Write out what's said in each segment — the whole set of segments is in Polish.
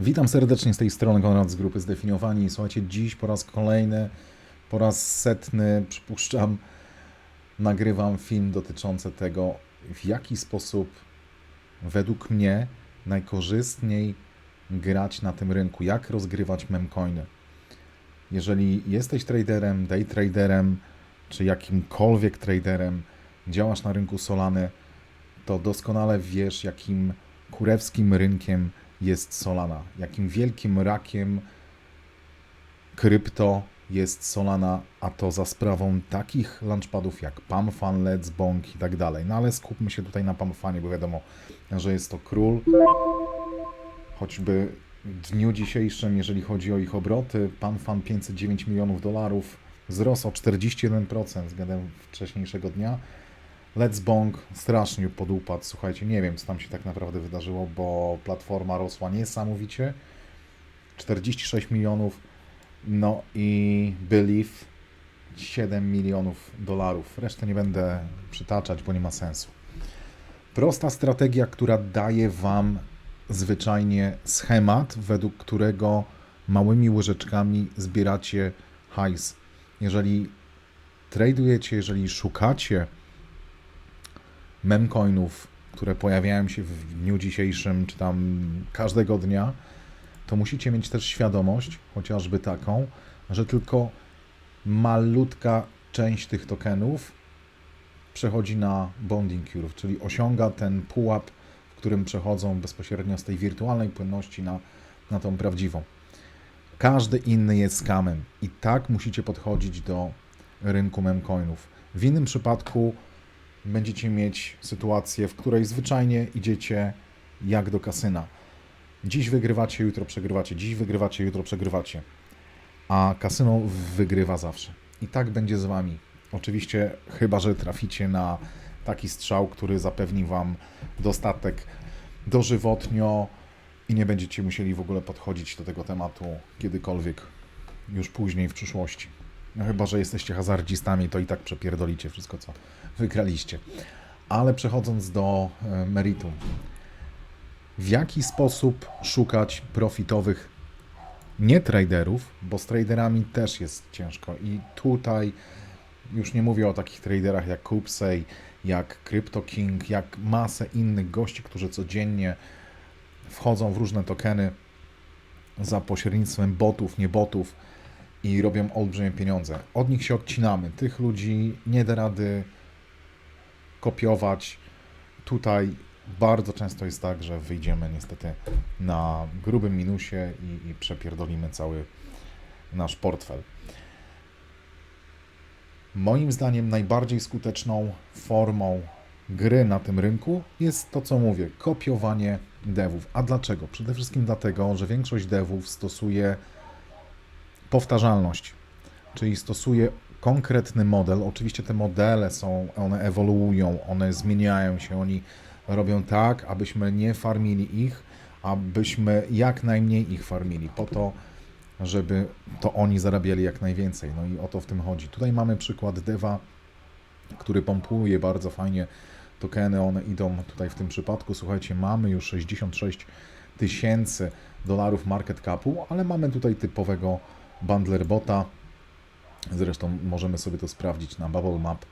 Witam serdecznie z tej strony Konrad z grupy Zdefiniowani. Słuchajcie, dziś po raz kolejny, po raz setny, przypuszczam, nagrywam film dotyczący tego, w jaki sposób według mnie najkorzystniej grać na tym rynku, jak rozgrywać memcoiny. Jeżeli jesteś traderem, day traderem, czy jakimkolwiek traderem, działasz na rynku Solany, to doskonale wiesz, jakim kurewskim rynkiem jest Solana, jakim wielkim rakiem krypto jest Solana, a to za sprawą takich launchpadów jak PAMFAN, Let's Bonk i tak dalej. No ale skupmy się tutaj na PAMFANie, bo wiadomo, że jest to król. Choćby w dniu dzisiejszym, jeżeli chodzi o ich obroty, PAMFAN 509 milionów dolarów, wzrost o 41% względem wcześniejszego dnia. Let's Bong strasznie podupadł. Słuchajcie, nie wiem, co tam się tak naprawdę wydarzyło, bo platforma rosła niesamowicie. 46 milionów, no i Believe 7 milionów dolarów. Resztę nie będę przytaczać, bo nie ma sensu. Prosta strategia, która daje Wam zwyczajnie schemat, według którego małymi łyżeczkami zbieracie hajs. Jeżeli tradujecie, jeżeli szukacie memcoinów, które pojawiają się w dniu dzisiejszym, czy tam każdego dnia, to musicie mieć też świadomość, chociażby taką, że tylko malutka część tych tokenów przechodzi na bonding curve, czyli osiąga ten pułap, w którym przechodzą bezpośrednio z tej wirtualnej płynności na, na tą prawdziwą. Każdy inny jest skamem i tak musicie podchodzić do rynku memcoinów. W innym przypadku będziecie mieć sytuację, w której zwyczajnie idziecie jak do kasyna. Dziś wygrywacie, jutro przegrywacie, dziś wygrywacie, jutro przegrywacie. A kasyno wygrywa zawsze. I tak będzie z wami. Oczywiście, chyba że traficie na taki strzał, który zapewni wam dostatek dożywotnio i nie będziecie musieli w ogóle podchodzić do tego tematu kiedykolwiek już później w przyszłości. No chyba, że jesteście hazardzistami, to i tak przepierdolicie wszystko, co wygraliście. Ale przechodząc do e, meritum. W jaki sposób szukać profitowych nie traderów, bo z traderami też jest ciężko i tutaj już nie mówię o takich traderach jak Kupsey, jak Crypto King, jak masę innych gości, którzy codziennie wchodzą w różne tokeny za pośrednictwem botów, nie botów, i robią olbrzymie pieniądze. Od nich się odcinamy. Tych ludzi nie da rady kopiować. Tutaj bardzo często jest tak, że wyjdziemy niestety na grubym minusie i, i przepierdolimy cały nasz portfel. Moim zdaniem najbardziej skuteczną formą gry na tym rynku jest to, co mówię, kopiowanie devów. A dlaczego? Przede wszystkim dlatego, że większość devów stosuje powtarzalność, czyli stosuje konkretny model. Oczywiście te modele są, one ewoluują, one zmieniają się, oni robią tak, abyśmy nie farmili ich, abyśmy jak najmniej ich farmili, po to, żeby to oni zarabiali jak najwięcej. No i o to w tym chodzi. Tutaj mamy przykład Deva, który pompuje bardzo fajnie tokeny, one idą tutaj w tym przypadku, słuchajcie, mamy już 66 tysięcy dolarów market capu, ale mamy tutaj typowego bundler bota. Zresztą możemy sobie to sprawdzić na Bubble Map,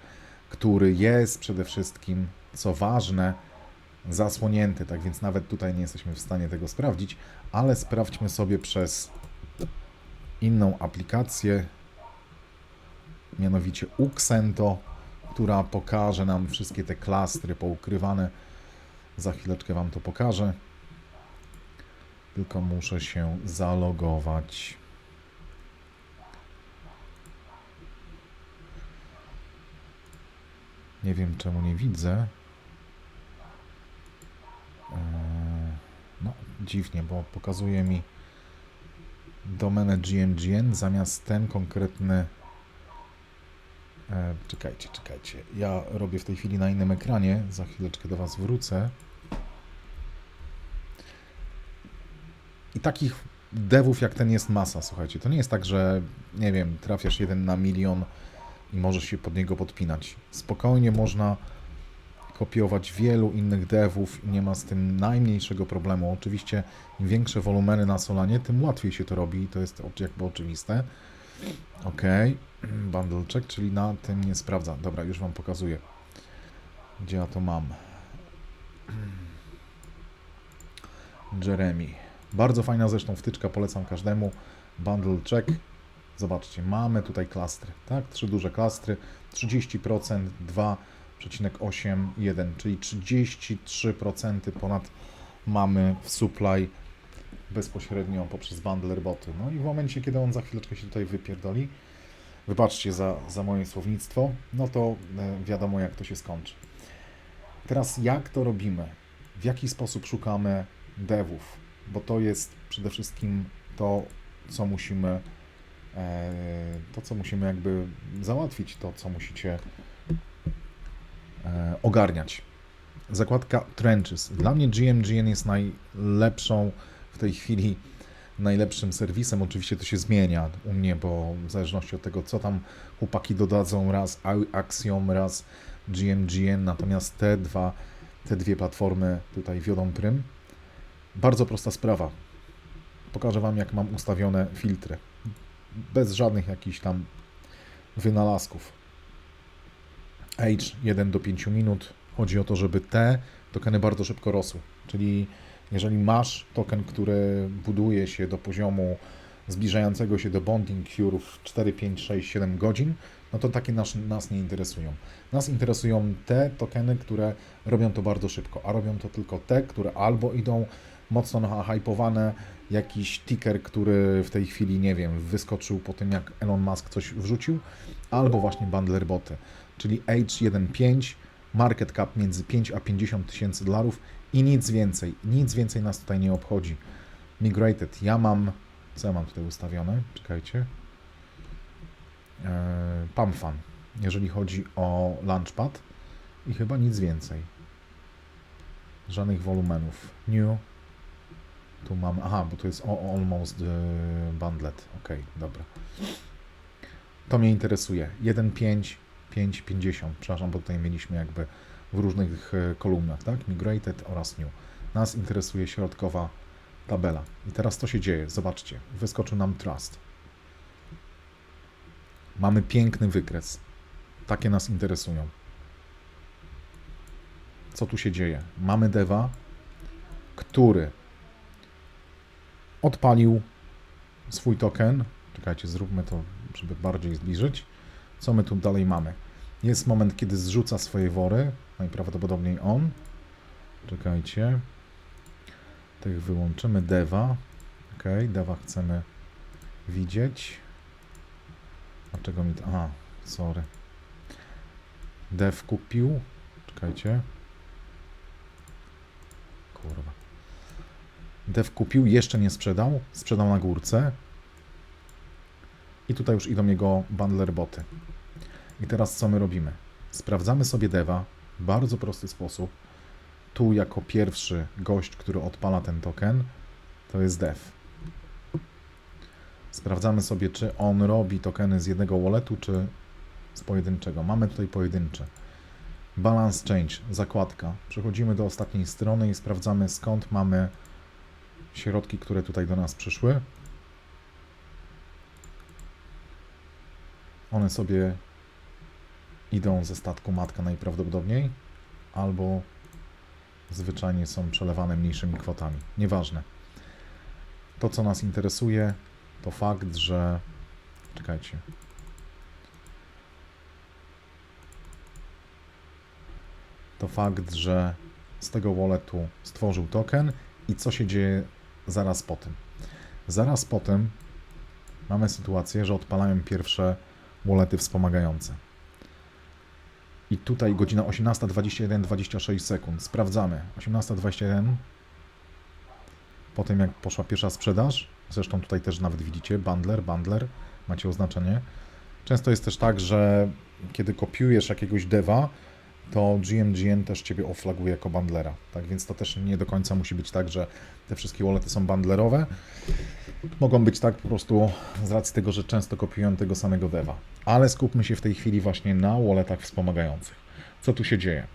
który jest przede wszystkim, co ważne, zasłonięty. Tak więc nawet tutaj nie jesteśmy w stanie tego sprawdzić, ale sprawdźmy sobie przez inną aplikację, mianowicie Uxento, która pokaże nam wszystkie te klastry poukrywane. Za chwileczkę Wam to pokażę. Tylko muszę się zalogować. Nie wiem czemu nie widzę. Eee, no, dziwnie, bo pokazuje mi domenę GMGN zamiast ten konkretny. Eee, czekajcie, czekajcie. Ja robię w tej chwili na innym ekranie. Za chwileczkę do Was wrócę. I takich devów jak ten jest masa, słuchajcie. To nie jest tak, że nie wiem, trafiasz jeden na milion i możesz się pod niego podpinać. Spokojnie można kopiować wielu innych devów i nie ma z tym najmniejszego problemu. Oczywiście im większe wolumeny na Solanie, tym łatwiej się to robi i to jest jakby oczywiste. Ok, bundle check, czyli na tym nie sprawdza. Dobra, już Wam pokazuję. Gdzie ja to mam? Jeremy. Bardzo fajna zresztą wtyczka, polecam każdemu. Bundle check. Zobaczcie, mamy tutaj klastry, tak? Trzy duże klastry, 30%, 2,81, czyli 33% ponad mamy w supply bezpośrednio poprzez bundler boty. No i w momencie, kiedy on za chwileczkę się tutaj wypierdoli, wybaczcie za, za moje słownictwo, no to e, wiadomo jak to się skończy. Teraz jak to robimy? W jaki sposób szukamy devów? Bo to jest przede wszystkim to, co musimy to, co musimy jakby załatwić, to, co musicie e, ogarniać. Zakładka Trenches. Dla mnie GMGN jest najlepszą w tej chwili, najlepszym serwisem. Oczywiście to się zmienia u mnie, bo w zależności od tego, co tam chłopaki dodadzą, raz Axiom, raz GMGN, natomiast te dwa, te dwie platformy tutaj wiodą prym. Bardzo prosta sprawa. Pokażę Wam, jak mam ustawione filtry. Bez żadnych jakichś tam wynalazków. Age 1 do 5 minut. Chodzi o to, żeby te tokeny bardzo szybko rosły. Czyli jeżeli masz token, który buduje się do poziomu zbliżającego się do bonding cure w 4, 5, 6, 7 godzin, no to takie nas, nas nie interesują. Nas interesują te tokeny, które robią to bardzo szybko, a robią to tylko te, które albo idą mocno nahypowane, jakiś ticker, który w tej chwili, nie wiem, wyskoczył po tym, jak Elon Musk coś wrzucił, albo właśnie bundler boty, czyli H1.5, market cap między 5 a 50 tysięcy dolarów i nic więcej. Nic więcej nas tutaj nie obchodzi. Migrated. Ja mam, co ja mam tutaj ustawione? Czekajcie. Eee, Pumfan, jeżeli chodzi o Launchpad i chyba nic więcej. Żadnych wolumenów. New. Tu mam, aha, bo to jest almost e, bundlet. Ok, dobra. To mnie interesuje. 1.5, 5.50. Przepraszam, bo tutaj mieliśmy jakby w różnych e, kolumnach, tak? Migrated oraz new. Nas interesuje środkowa tabela. I teraz co się dzieje? Zobaczcie, wyskoczył nam trust. Mamy piękny wykres. Takie nas interesują. Co tu się dzieje? Mamy deva, który odpalił swój token. Czekajcie, zróbmy to, żeby bardziej zbliżyć. Co my tu dalej mamy? Jest moment, kiedy zrzuca swoje wory. Najprawdopodobniej on. Czekajcie. Tych wyłączymy. Deva. Ok, deva chcemy widzieć. Dlaczego mi to... Aha, sorry. Dev kupił. Czekajcie. Kurwa. Dev kupił, jeszcze nie sprzedał. Sprzedał na górce. I tutaj już idą jego bundler boty. I teraz co my robimy? Sprawdzamy sobie deva w bardzo prosty sposób. Tu jako pierwszy gość, który odpala ten token, to jest dev. Sprawdzamy sobie, czy on robi tokeny z jednego walletu, czy z pojedynczego. Mamy tutaj pojedyncze. Balance change, zakładka. Przechodzimy do ostatniej strony i sprawdzamy skąd mamy środki, które tutaj do nas przyszły. One sobie idą ze statku matka najprawdopodobniej, albo zwyczajnie są przelewane mniejszymi kwotami. Nieważne. To, co nas interesuje, to fakt, że. Czekajcie. To fakt, że z tego walletu stworzył token i co się dzieje zaraz po tym. Zaraz po tym mamy sytuację, że odpalają pierwsze wallety wspomagające. I tutaj godzina 18.21, 26 sekund. Sprawdzamy. 18.21. Po tym jak poszła pierwsza sprzedaż, zresztą tutaj też nawet widzicie, bundler, bundler, macie oznaczenie. Często jest też tak, że kiedy kopiujesz jakiegoś deva, to GMGN też Ciebie oflaguje jako bundlera. Tak więc to też nie do końca musi być tak, że te wszystkie wallety są bundlerowe. Mogą być tak po prostu z racji tego, że często kopiują tego samego deva. Ale skupmy się w tej chwili właśnie na walletach wspomagających. Co tu się dzieje?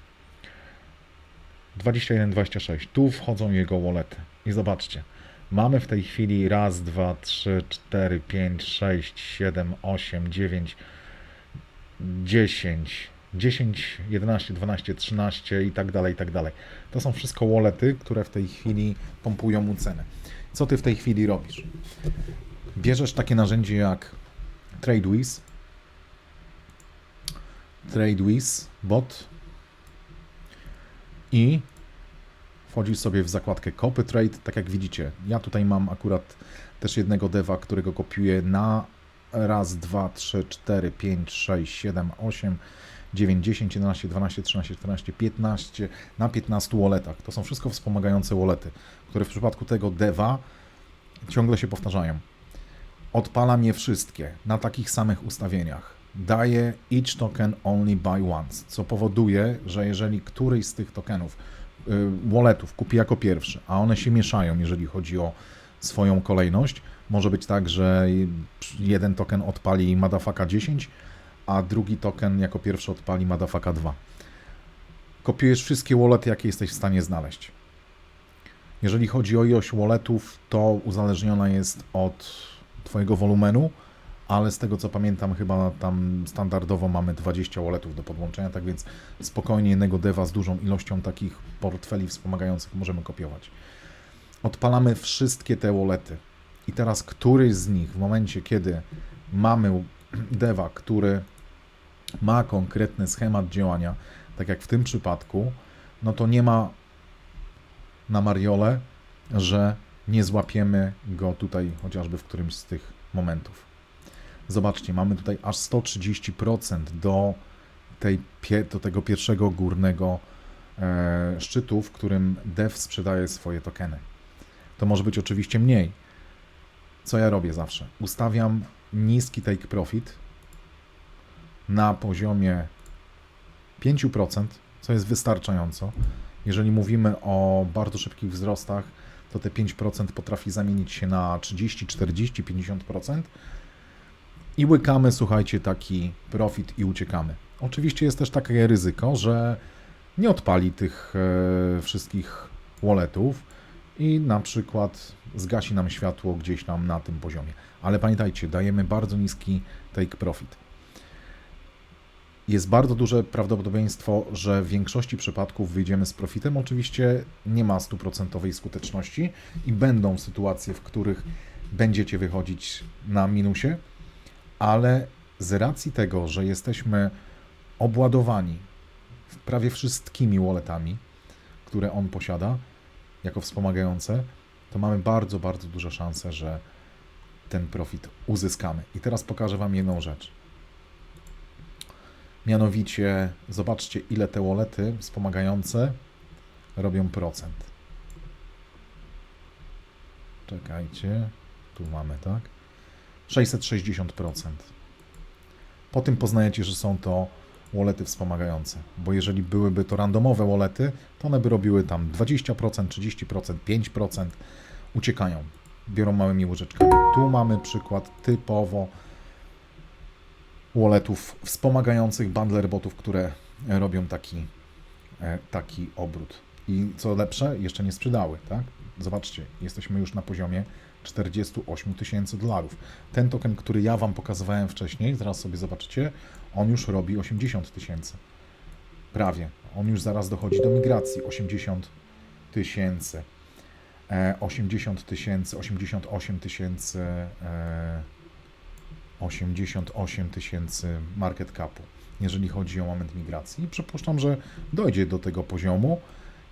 21-26. Tu wchodzą jego wallety. I zobaczcie. Mamy w tej chwili raz, dwa, trzy, cztery, pięć, sześć, siedem, osiem, dziewięć, dziesięć, dziesięć, 11, 12, 13 i tak dalej, i tak dalej. To są wszystko wallety, które w tej chwili pompują mu cenę. Co ty w tej chwili robisz? Bierzesz takie narzędzie jak TradeWiz, TradeWiz bot i wchodzisz sobie w zakładkę Copy Trade, tak jak widzicie. Ja tutaj mam akurat też jednego deva, którego kopiuję na raz, dwa, trzy, cztery, pięć, sześć, siedem, osiem, 9, 10, 11, 12, 13, 14, 15 na 15 walletach. To są wszystko wspomagające wallety, które w przypadku tego deva ciągle się powtarzają. Odpalam je wszystkie na takich samych ustawieniach. Daję each token only buy once, co powoduje, że jeżeli któryś z tych tokenów, y, walletów kupi jako pierwszy, a one się mieszają, jeżeli chodzi o swoją kolejność, może być tak, że jeden token odpali Madafaka 10, a drugi token jako pierwszy odpali Madafaka 2. Kopiujesz wszystkie wallety, jakie jesteś w stanie znaleźć. Jeżeli chodzi o ilość walletów, to uzależniona jest od Twojego wolumenu, ale z tego co pamiętam, chyba tam standardowo mamy 20 walletów do podłączenia, tak więc spokojnie jednego deva z dużą ilością takich portfeli wspomagających możemy kopiować. Odpalamy wszystkie te wallety. I teraz któryś z nich, w momencie kiedy mamy deva, który ma konkretny schemat działania, tak jak w tym przypadku, no to nie ma na Mariole, że nie złapiemy go tutaj chociażby w którymś z tych momentów. Zobaczcie, mamy tutaj aż 130% do, tej, do tego pierwszego górnego e, szczytu, w którym dev sprzedaje swoje tokeny. To może być oczywiście mniej. Co ja robię zawsze? Ustawiam niski take profit na poziomie 5%, co jest wystarczająco. Jeżeli mówimy o bardzo szybkich wzrostach, to te 5% potrafi zamienić się na 30, 40, 50% i łykamy, słuchajcie, taki profit i uciekamy. Oczywiście jest też takie ryzyko, że nie odpali tych e, wszystkich walletów i na przykład zgasi nam światło gdzieś tam na tym poziomie. Ale pamiętajcie, dajemy bardzo niski take profit jest bardzo duże prawdopodobieństwo, że w większości przypadków wyjdziemy z profitem. Oczywiście nie ma stuprocentowej skuteczności i będą sytuacje, w których będziecie wychodzić na minusie, ale z racji tego, że jesteśmy obładowani prawie wszystkimi walletami, które on posiada, jako wspomagające, to mamy bardzo, bardzo duże szanse, że ten profit uzyskamy. I teraz pokażę Wam jedną rzecz. Mianowicie, zobaczcie, ile te wallety wspomagające robią procent. Czekajcie, tu mamy, tak? 660%. Po tym poznajecie, że są to wallety wspomagające, bo jeżeli byłyby to randomowe wallety, to one by robiły tam 20%, 30%, 5%, uciekają, biorą małymi łyżeczkami. Tu mamy przykład typowo walletów wspomagających bundler botów, które robią taki, e, taki obrót. I co lepsze, jeszcze nie sprzedały, tak? Zobaczcie, jesteśmy już na poziomie 48 tysięcy dolarów. Ten token, który ja Wam pokazywałem wcześniej, zaraz sobie zobaczycie, on już robi 80 tysięcy. Prawie. On już zaraz dochodzi do migracji. 80 tysięcy. 80 e, tysięcy, 88 tysięcy. E, 88 tysięcy market capu, jeżeli chodzi o moment migracji. Przypuszczam, że dojdzie do tego poziomu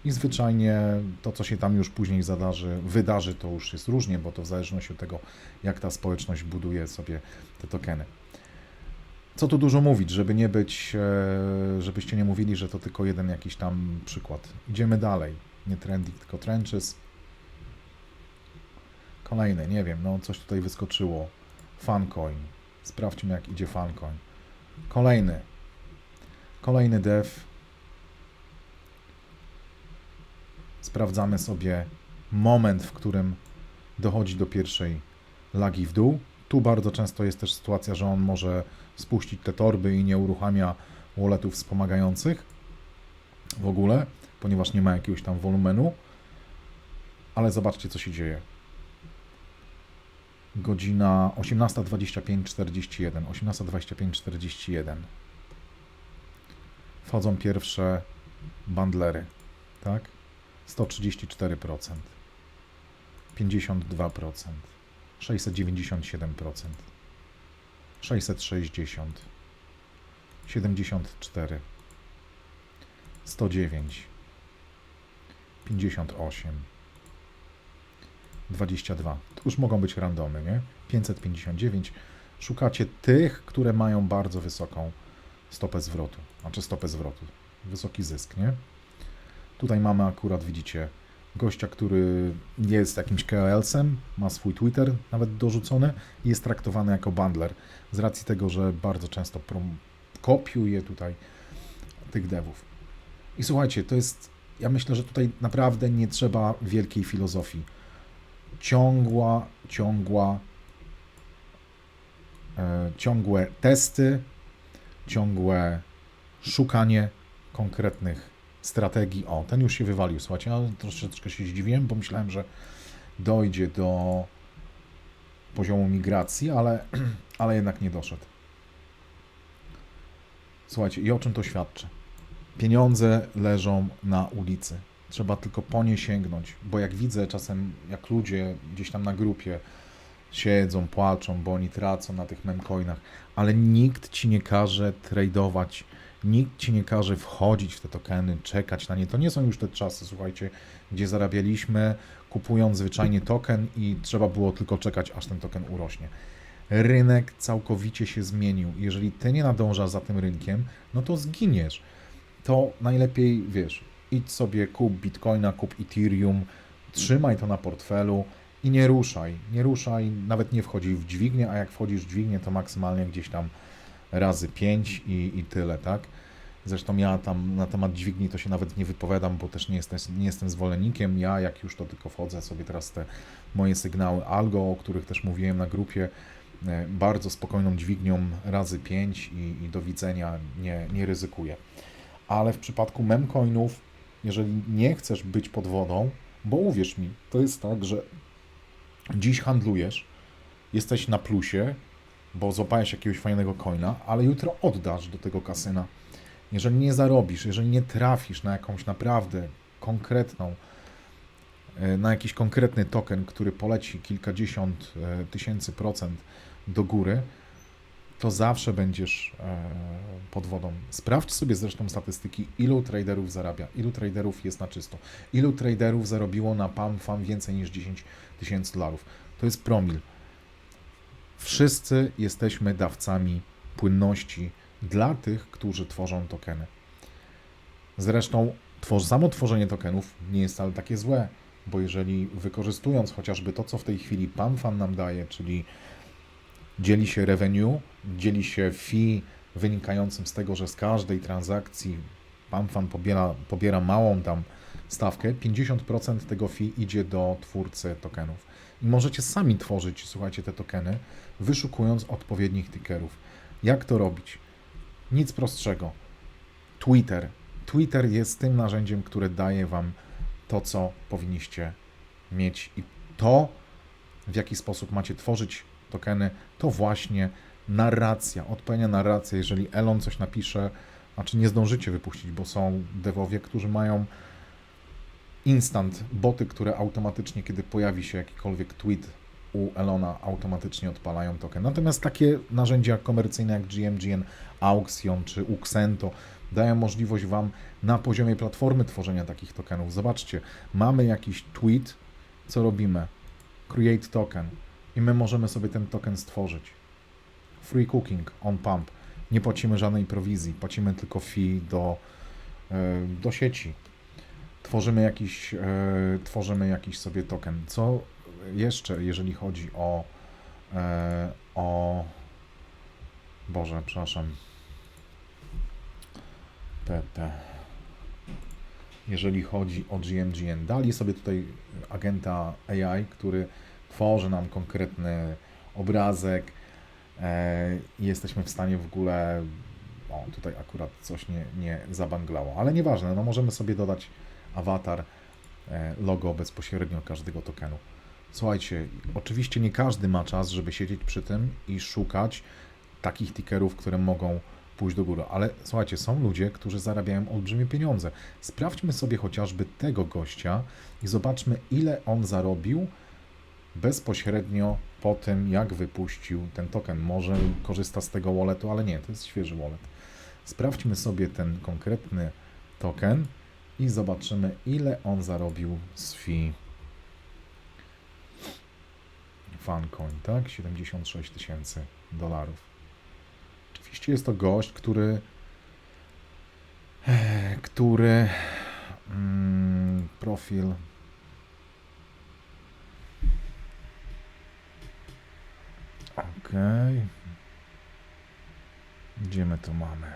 i zwyczajnie to, co się tam już później zadarzy, wydarzy, to już jest różnie, bo to w zależności od tego, jak ta społeczność buduje sobie te tokeny. Co tu dużo mówić, żeby nie być, e, żebyście nie mówili, że to tylko jeden jakiś tam przykład. Idziemy dalej. Nie trending, tylko trenches. Kolejny, nie wiem, no coś tutaj wyskoczyło. Funcoin. Sprawdźmy, jak idzie Falcon. Kolejny. Kolejny dev. Sprawdzamy sobie moment, w którym dochodzi do pierwszej lagi w dół. Tu bardzo często jest też sytuacja, że on może spuścić te torby i nie uruchamia walletów wspomagających w ogóle. ponieważ nie ma jakiegoś tam wolumenu. Ale zobaczcie, co się dzieje. Godzina 18.25.41. 18.25.41. Wchodzą pierwsze bandlery, tak? 134%, 52%, 697%, 660, 74, 109, 58, 22. To już mogą być randomy, nie? 559. Szukacie tych, które mają bardzo wysoką stopę zwrotu, znaczy stopę zwrotu, wysoki zysk, nie? Tutaj mamy akurat, widzicie, gościa, który jest jakimś KOL-sem, ma swój Twitter nawet dorzucony i jest traktowany jako bundler z racji tego, że bardzo często kopiuje tutaj tych devów. I słuchajcie, to jest, ja myślę, że tutaj naprawdę nie trzeba wielkiej filozofii. Ciągła, ciągła, e, ciągłe testy, ciągłe szukanie konkretnych strategii. O, ten już się wywalił, słuchajcie, ja troszeczkę się zdziwiłem, bo myślałem, że dojdzie do poziomu migracji, ale, ale jednak nie doszedł. Słuchajcie, i o czym to świadczy? Pieniądze leżą na ulicy. Trzeba tylko po nie sięgnąć, bo jak widzę czasem, jak ludzie gdzieś tam na grupie siedzą, płaczą, bo oni tracą na tych memcoinach, ale nikt ci nie każe tradować, nikt ci nie każe wchodzić w te tokeny, czekać na nie. To nie są już te czasy, słuchajcie, gdzie zarabialiśmy kupując zwyczajnie token i trzeba było tylko czekać, aż ten token urośnie. Rynek całkowicie się zmienił. Jeżeli ty nie nadążasz za tym rynkiem, no to zginiesz. To najlepiej, wiesz, idź sobie, kup bitcoina, kup Ethereum, trzymaj to na portfelu i nie ruszaj. Nie ruszaj, nawet nie wchodzi w dźwignię, a jak wchodzisz w dźwignię, to maksymalnie gdzieś tam razy 5 i, i tyle, tak? Zresztą ja tam na temat dźwigni to się nawet nie wypowiadam, bo też nie jestem, nie jestem zwolennikiem. Ja jak już to tylko wchodzę sobie teraz te moje sygnały algo, o których też mówiłem na grupie, e, bardzo spokojną dźwignią razy 5 i, i do widzenia nie, nie ryzykuję. Ale w przypadku memcoinów, jeżeli nie chcesz być pod wodą, bo uwierz mi, to jest tak, że dziś handlujesz, jesteś na plusie, bo złapałeś jakiegoś fajnego coina, ale jutro oddasz do tego kasyna. Jeżeli nie zarobisz, jeżeli nie trafisz na jakąś naprawdę konkretną, e, na jakiś konkretny token, który poleci kilkadziesiąt e, tysięcy procent do góry, to zawsze będziesz e, pod wodą. Sprawdź sobie zresztą statystyki, ilu traderów zarabia, ilu traderów jest na czysto, ilu traderów zarobiło na PAM FAM więcej niż 10 tysięcy dolarów. To jest promil. Wszyscy jesteśmy dawcami płynności dla tych, którzy tworzą tokeny. Zresztą samo tworzenie tokenów nie jest wcale takie złe, bo jeżeli wykorzystując chociażby to, co w tej chwili PAMFAN nam daje, czyli dzieli się revenue, dzieli się fee wynikającym z tego, że z każdej transakcji PAMFAN pobiera, pobiera małą tam stawkę, 50% tego fee idzie do twórcy tokenów. I możecie sami tworzyć, słuchajcie, te tokeny, wyszukując odpowiednich tickerów. Jak to robić? Nic prostszego. Twitter. Twitter jest tym narzędziem, które daje Wam to, co powinniście mieć. I to, w jaki sposób macie tworzyć tokeny, to właśnie narracja, odpowiednia narracja. Jeżeli Elon coś napisze, znaczy nie zdążycie wypuścić, bo są devowie, którzy mają instant boty, które automatycznie, kiedy pojawi się jakikolwiek tweet u Elona, automatycznie odpalają token. Natomiast takie narzędzia komercyjne jak GMGN, Auction czy Uxento dają możliwość Wam na poziomie platformy tworzenia takich tokenów. Zobaczcie, mamy jakiś tweet, co robimy? Create token i my możemy sobie ten token stworzyć. Free cooking on pump. Nie płacimy żadnej prowizji, płacimy tylko fee do, e, do sieci. Tworzymy jakiś, e, tworzymy jakiś sobie token. Co jeszcze, jeżeli chodzi o, e, o Boże, przepraszam. PP. Jeżeli chodzi o GMGN, dali sobie tutaj agenta AI, który tworzy nam konkretny obrazek e, i jesteśmy w stanie w ogóle. O, tutaj akurat coś nie, nie zabanglało, ale nieważne, no możemy sobie dodać awatar, e, logo bezpośrednio każdego tokenu. Słuchajcie, oczywiście nie każdy ma czas, żeby siedzieć przy tym i szukać takich tickerów, które mogą pójść do góry, ale słuchajcie, są ludzie, którzy zarabiają olbrzymie pieniądze. Sprawdźmy sobie chociażby tego gościa i zobaczmy, ile on zarobił bezpośrednio po tym, jak wypuścił ten token. Może korzysta z tego walletu, ale nie, to jest świeży wallet. Sprawdźmy sobie ten konkretny token i zobaczymy, ile on zarobił z fee. Funcoin, tak? 76 tysięcy dolarów. Oczywiście jest to gość, który eh, który mm, profil Okej. Gdzie my to mamy?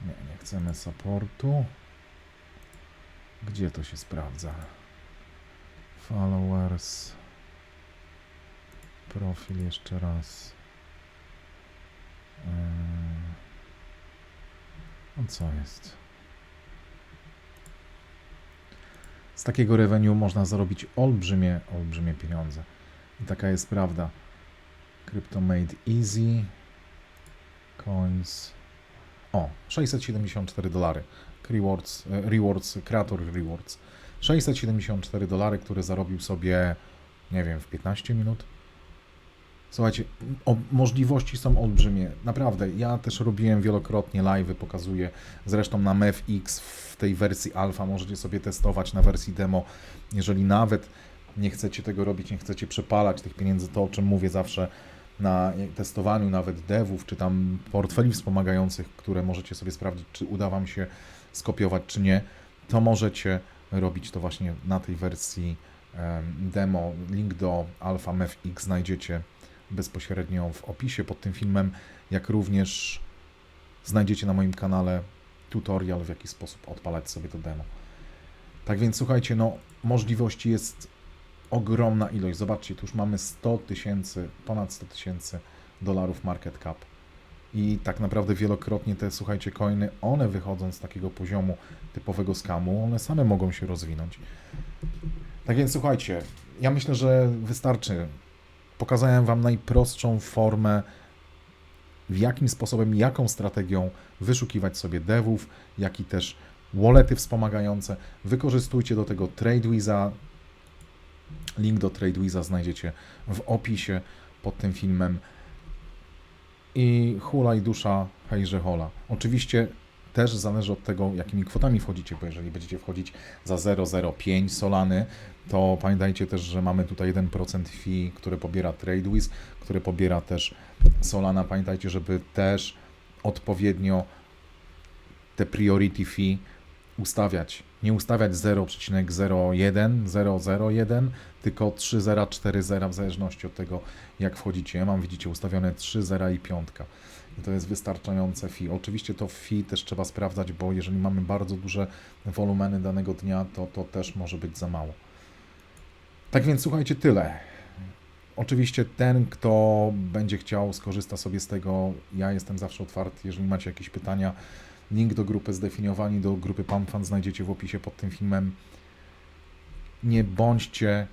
Nie, nie chcemy supportu. Gdzie to się sprawdza? Followers. Profil jeszcze raz. Yy. No co jest? Z takiego revenue można zarobić olbrzymie, olbrzymie pieniądze. I taka jest prawda. Crypto made easy. Coins. O, 674 dolary. Rewards, e, rewards, Creator Rewards. 674 dolary, które zarobił sobie, nie wiem, w 15 minut. Słuchajcie, o, możliwości są olbrzymie. Naprawdę, ja też robiłem wielokrotnie live, pokazuję. Zresztą na MEFX w tej wersji alfa możecie sobie testować na wersji demo. Jeżeli nawet nie chcecie tego robić, nie chcecie przepalać tych pieniędzy, to o czym mówię zawsze na testowaniu nawet devów, czy tam portfeli wspomagających, które możecie sobie sprawdzić, czy uda Wam się skopiować, czy nie, to możecie robić to właśnie na tej wersji em, demo. Link do Alpha MEFX znajdziecie bezpośrednio w opisie pod tym filmem, jak również znajdziecie na moim kanale tutorial, w jaki sposób odpalać sobie to demo. Tak więc słuchajcie, no możliwości jest ogromna ilość. Zobaczcie, tu już mamy 100 tysięcy, ponad 100 tysięcy dolarów market cap. I tak naprawdę wielokrotnie te, słuchajcie, coiny, one wychodzą z takiego poziomu typowego skamu, one same mogą się rozwinąć. Tak więc słuchajcie, ja myślę, że wystarczy. Pokazałem Wam najprostszą formę, w jakim sposobem, jaką strategią wyszukiwać sobie devów, jak i też wallety wspomagające. Wykorzystujcie do tego TradeWiza. Link do TradeWiza znajdziecie w opisie pod tym filmem. I hula i dusza hejże hola. Oczywiście też zależy od tego, jakimi kwotami wchodzicie, bo jeżeli będziecie wchodzić za 0,05 Solany, to pamiętajcie też, że mamy tutaj 1% fee, które pobiera TradeWiz, które pobiera też Solana. Pamiętajcie, żeby też odpowiednio te priority fee ustawiać. Nie ustawiać 0,01, 001, tylko 3,040 w zależności od tego, jak wchodzicie. Ja mam, widzicie, ustawione 3,0 i 5. To jest wystarczające fee. Oczywiście to fee też trzeba sprawdzać, bo jeżeli mamy bardzo duże wolumeny danego dnia, to to też może być za mało. Tak więc słuchajcie, tyle. Oczywiście ten, kto będzie chciał, skorzysta sobie z tego. Ja jestem zawsze otwarty. Jeżeli macie jakieś pytania, link do grupy zdefiniowani, do grupy PanFan znajdziecie w opisie pod tym filmem. Nie bądźcie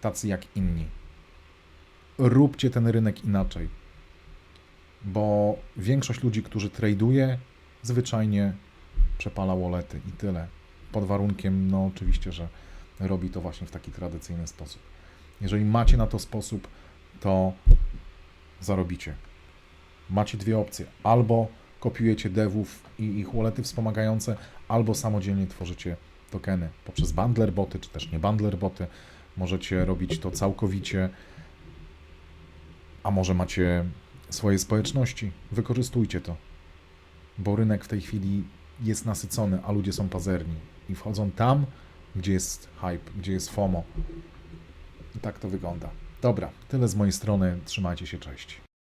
tacy jak inni. Róbcie ten rynek inaczej. Bo większość ludzi, którzy traduje, zwyczajnie przepala wallety i tyle. Pod warunkiem, no oczywiście, że robi to właśnie w taki tradycyjny sposób. Jeżeli macie na to sposób, to zarobicie. Macie dwie opcje. Albo kopiujecie devów i ich wallety wspomagające, albo samodzielnie tworzycie tokeny poprzez bundler boty, czy też nie bundler boty. Możecie robić to całkowicie, a może macie swoje społeczności. Wykorzystujcie to, bo rynek w tej chwili jest nasycony, a ludzie są pazerni i wchodzą tam, gdzie jest hype, gdzie jest FOMO. I tak to wygląda. Dobra, tyle z mojej strony. Trzymajcie się, cześć.